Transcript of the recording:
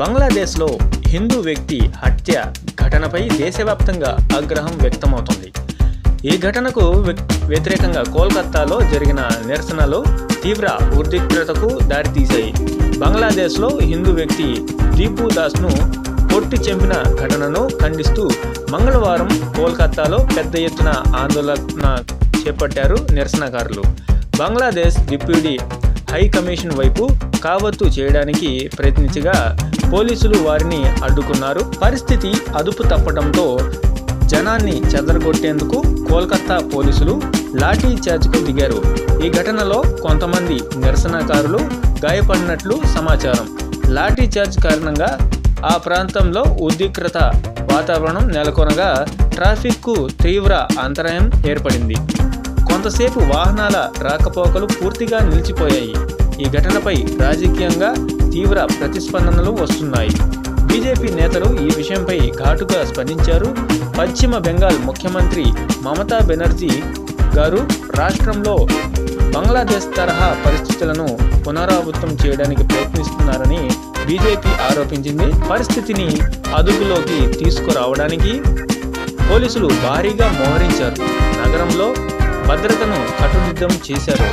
బంగ్లాదేశ్లో హిందూ వ్యక్తి హత్య ఘటనపై దేశవ్యాప్తంగా ఆగ్రహం వ్యక్తమవుతుంది. ఈ ఘటనకు వ్యతిరేకంగా కోల్కతాలో జరిగిన నిరసనలు తీవ్ర ఉద్రిక్తతకు దారితీశాయి. బంగ్లాదేశ్లో హిందూ వ్యక్తి దీపు దాస్ను కొట్టి చంపిన ఘటనను ఖండిస్తూ మంగళవారం కోల్కతాలో పెద్ద ఎత్తున ఆందోళన చేపట్టారు నిరసనకారులు. బంగ్లాదేశ్ డిప్యూటీ హై కమిషన్ వైపు కావత్తు చేయడానికి ప్రయత్నించగా పోలీసులు వారిని అడ్డుకున్నారు. పరిస్థితి అదుపు తప్పడంతో జనాన్ని చెదరగొట్టేందుకు కోల్కతా పోలీసులు లాఠీ చార్జ్కు దిగారు. ఈ ఘటనలో కొంతమంది నిరసనకారులు గాయపడినట్లు సమాచారం. లాఠీ చార్జ్ కారణంగా ఆ ప్రాంతంలో ఉద్రిక్తత వాతావరణం నెలకొనగా ట్రాఫిక్కు తీవ్ర అంతరాయం ఏర్పడింది. కొంతసేపు వాహనాల రాకపోకలు పూర్తిగా నిలిచిపోయాయి. ఈ ఘటనపై రాజకీయంగా తీవ్ర ప్రతిస్పందనలు వస్తున్నాయి. బీజేపీ నేతలు ఈ విషయంపై ఘాటుగా స్పందించారు. పశ్చిమ బెంగాల్ ముఖ్యమంత్రి మమతా బెనర్జీ గారు రాష్ట్రంలో బంగ్లాదేశ్ తరహా పరిస్థితులను పునరావృతం చేయడానికి ప్రయత్నిస్తున్నారని బీజేపీ ఆరోపించింది. పరిస్థితిని అదుపులోకి తీసుకురావడానికి పోలీసులు భారీగా మోహరించారు. నగరంలో భద్రతను కట్టుదిట్టం చేశారు.